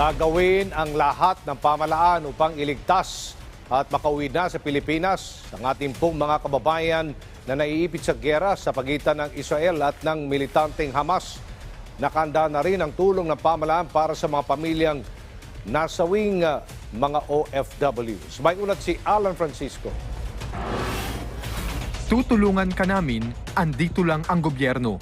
Gagawin ang lahat ng pamalaan upang iligtas at makauwi na sa Pilipinas ang ating pong mga kababayan na naiipit sa gera sa pagitan ng Israel at ng militanteng Hamas. Nakanda na rin ang tulong ng pamalaan para sa mga pamilyang nasawing uh, mga OFWs. May ulat si Alan Francisco. Tutulungan ka namin, andito lang ang gobyerno.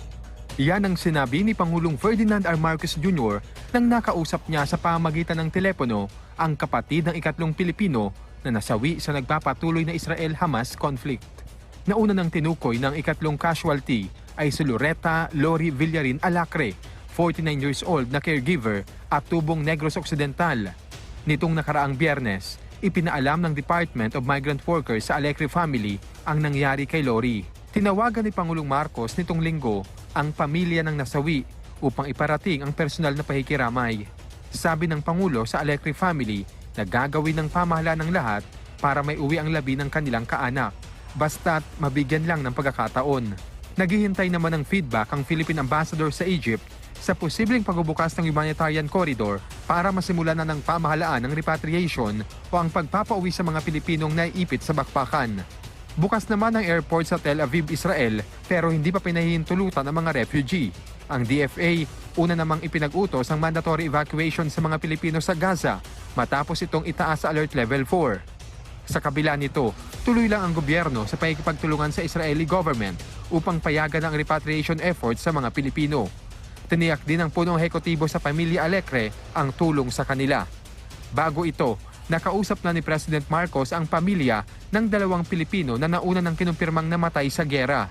Yan ang sinabi ni Pangulong Ferdinand R. Marcos Jr. nang nakausap niya sa pamagitan ng telepono ang kapatid ng ikatlong Pilipino na nasawi sa nagpapatuloy na Israel-Hamas conflict. Nauna ng tinukoy ng ikatlong casualty ay si Loretta Lori Villarin Alacre, 49 years old na caregiver at tubong Negros Occidental. Nitong nakaraang biyernes, ipinaalam ng Department of Migrant Workers sa Alecre family ang nangyari kay Lori. Tinawagan ni Pangulong Marcos nitong linggo ang pamilya ng nasawi upang iparating ang personal na pahikiramay. Sabi ng Pangulo sa Alecre family na gagawin ng pamahalaan ng lahat para may uwi ang labi ng kanilang kaanak. Basta't mabigyan lang ng pagkakataon. Naghihintay naman ng feedback ang Philippine Ambassador sa Egypt sa posibleng pagbubukas ng humanitarian corridor para masimulan na ng pamahalaan ng repatriation o ang pagpapauwi sa mga Pilipinong naiipit sa bakbakan. Bukas naman ang airport sa Tel Aviv, Israel pero hindi pa pinahihintulutan ang mga refugee. Ang DFA una namang ipinag-utos ang mandatory evacuation sa mga Pilipino sa Gaza matapos itong itaas sa alert level 4. Sa kabila nito, tuloy lang ang gobyerno sa pakikipagtulungan sa Israeli government upang payagan ang repatriation efforts sa mga Pilipino. Tiniyak din ng punong hekutibo sa pamilya Alecre ang tulong sa kanila. Bago ito, nakausap na ni President Marcos ang pamilya ng dalawang Pilipino na nauna ng kinumpirmang namatay sa gera.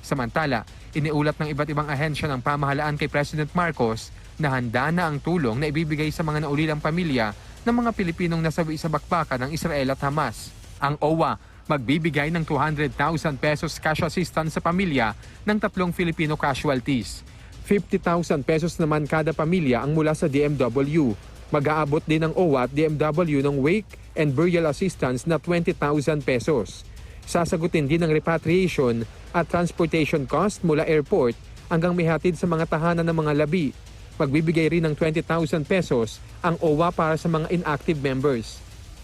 Samantala, iniulat ng iba't ibang ahensya ng pamahalaan kay President Marcos na handa na ang tulong na ibibigay sa mga naulilang pamilya ng mga Pilipinong nasawi sa bakbakan ng Israel at Hamas. Ang OWA magbibigay ng 200,000 pesos cash assistance sa pamilya ng tatlong Filipino casualties. 50,000 pesos naman kada pamilya ang mula sa DMW. Mag-aabot din ng OWA at DMW ng wake and burial assistance na 20,000 pesos. Sasagutin din ng repatriation at transportation cost mula airport hanggang may sa mga tahanan ng mga labi. Magbibigay rin ng 20,000 pesos ang OWA para sa mga inactive members.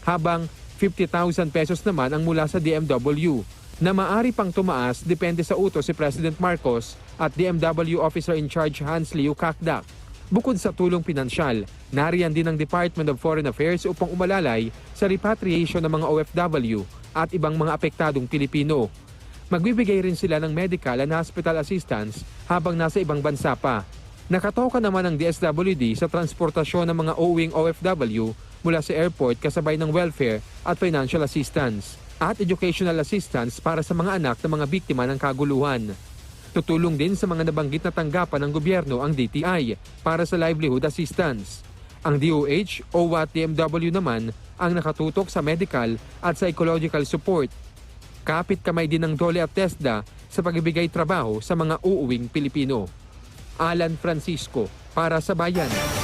Habang 50,000 pesos naman ang mula sa DMW na maari pang tumaas depende sa utos si President Marcos at DMW Officer in Charge Hans Liu Kakdak. Bukod sa tulong pinansyal, nariyan din ang Department of Foreign Affairs upang umalalay sa repatriation ng mga OFW at ibang mga apektadong Pilipino. Magbibigay rin sila ng medical and hospital assistance habang nasa ibang bansa pa. Nakatoka naman ang DSWD sa transportasyon ng mga uuwing OFW mula sa airport kasabay ng welfare at financial assistance at educational assistance para sa mga anak ng mga biktima ng kaguluhan. Tutulong din sa mga nabanggit na tanggapan ng gobyerno ang DTI para sa livelihood assistance. Ang DOH o DMW naman ang nakatutok sa medical at psychological support. Kapit kamay din ng DOLE at TESDA sa pagbibigay trabaho sa mga uuwing Pilipino. Alan Francisco para sa Bayan.